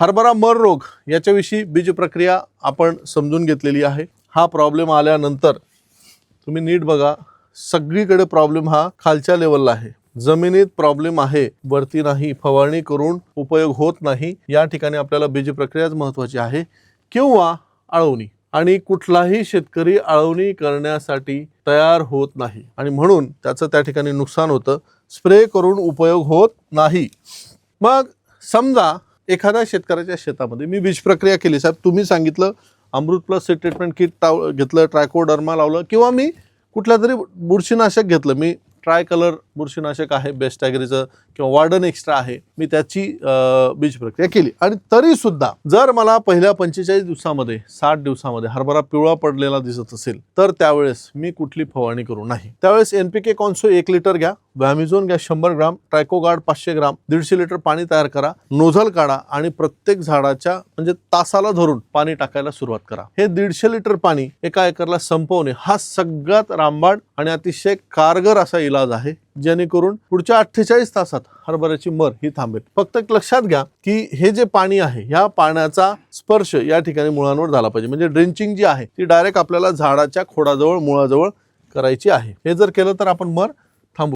हरभरा मर रोग याच्याविषयी बीज प्रक्रिया आपण समजून घेतलेली आहे. हा प्रॉब्लेम आल्यानंतर तुम्ही नीट बघा सगळीकडे प्रॉब्लेम हा खालच्या लेवलला आहे. जमिनीत प्रॉब्लेम आहे वरती नाही फवारणी करून उपयोग होत नाही या ठिकाणी आपल्याला बीज प्रक्रियाच महत्त्वाची आहे. किंवा आळवणी. आणि कुठलाही शेतकरी आळवणी करण्यासाठी तयार होत नाही. आणि म्हणून त्याचं त्या ठिकाणी नुकसान होतं. स्प्रे करून उपयोग होत नाही. मग समजा एखाद्या शेतकऱ्याच्या शेतामध्ये मी बीज प्रक्रिया केली. साहेब तुम्ही सांगितलं Amrit plus seed treatment kit टाव घेतलं ट्रायकोडर्मा लावलं किंवा मी कुठल्या तरी बुरशीनाशक घेतलं. मी ट्राय कलर बुरशीनाशक आहे बेस्ट ॲग्रीचं किंवा वार्डन एक्स्ट्रा आहे. मी त्याची बीज प्रक्रिया केली. आणि तरीसुद्धा जर मला पहिल्या पंचेचाळीस दिवसामध्ये साठ दिवसामध्ये हरभरा पिवळा पडलेला दिसत असेल तर त्यावेळेस मी कुठली फवारणी करू नाही. त्यावेळेस एनपीके कॉन्सो एक लिटर घ्या. व्हॅमिझोन गॅस शंभर ग्राम ट्रायकोगार्ड पाचशे ग्राम दीडशे लिटर पाणी तयार करा नोझल काढा आणि प्रत्येक झाडाच्या म्हणजे तासाला धरून पाणी टाकायला सुरुवात करा. हे दीडशे लिटर पाणी एका एकरला संपवणे हा सगळ्यात रामबाण आणि अतिशय कारगर असा इलाज आहे जेणेकरून पुढच्या अठ्ठेचाळीस तासात हरभऱ्याची मर ही थांबेल. फक्त एक लक्षात घ्या की हे जे पाणी आहे ह्या पाण्याचा स्पर्श या ठिकाणी मुळांवर झाला पाहिजे. म्हणजे ड्रेंचिंग जी आहे ती डायरेक्ट आपल्याला झाडाच्या खोडाजवळ मुळाजवळ करायची आहे. हे जर केलं तर आपण मर